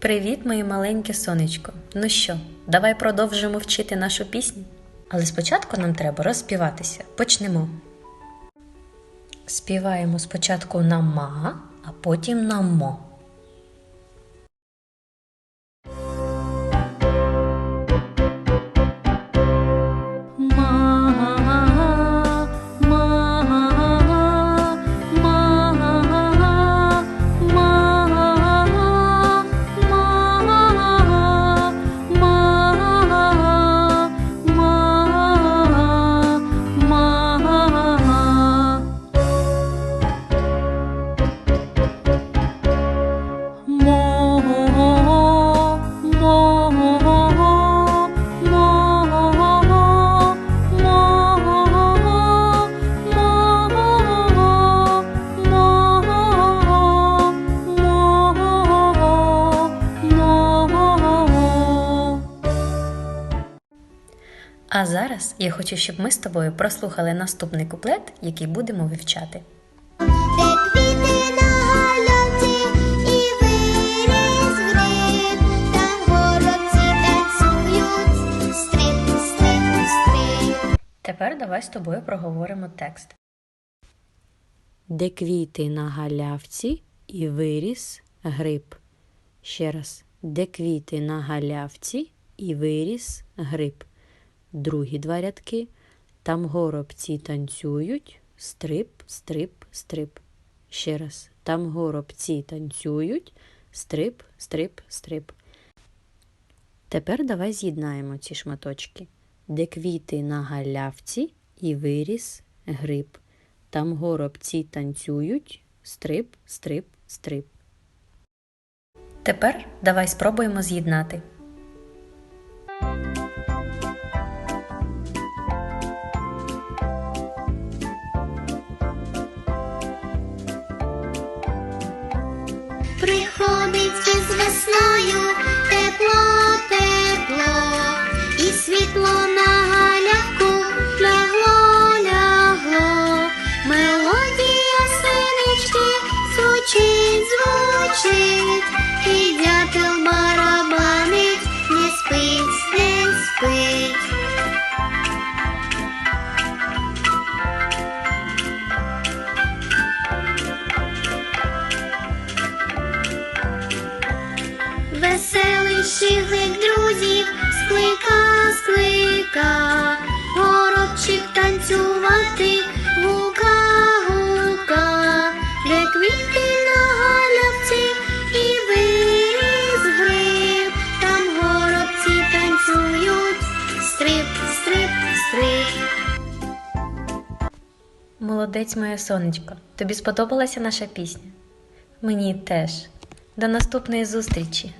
Привіт, моє маленьке сонечко. Ну що, давай продовжимо вчити нашу пісню. Але спочатку нам треба розспіватися. Почнемо. Співаємо спочатку на ма, а потім на мо. А зараз я хочу, щоб ми з тобою прослухали наступний куплет, який будемо вивчати. Тепер давай з тобою проговоримо текст. Де квіти на галявці і виріс гриб. Ще раз. Де квіти на галявці і виріс гриб. Другі два рядки. Там горобці танцюють. Стрип, стрип, стрип. Ще раз. Там горобці танцюють. Стрип, стрип, стрип. Тепер давай з'єднаємо ці шматочки. Де квіти на галявці і виріс гриб. Там горобці танцюють. Стрип, стрип, стрип. Тепер давай спробуємо з'єднати. Приходить із весною тепло, тепло, і світло на галяку лягло, лягло. Мелодія синички звучить, звучить, Веселий друзів склика, склика, горобчик танцювати, гука, гука, де квіти на галявці і виріс гриб, там горобці танцюють, стрип, стрип, стрип. Молодець моє сонечко. Тобі сподобалася наша пісня? Мені теж. До наступної зустрічі!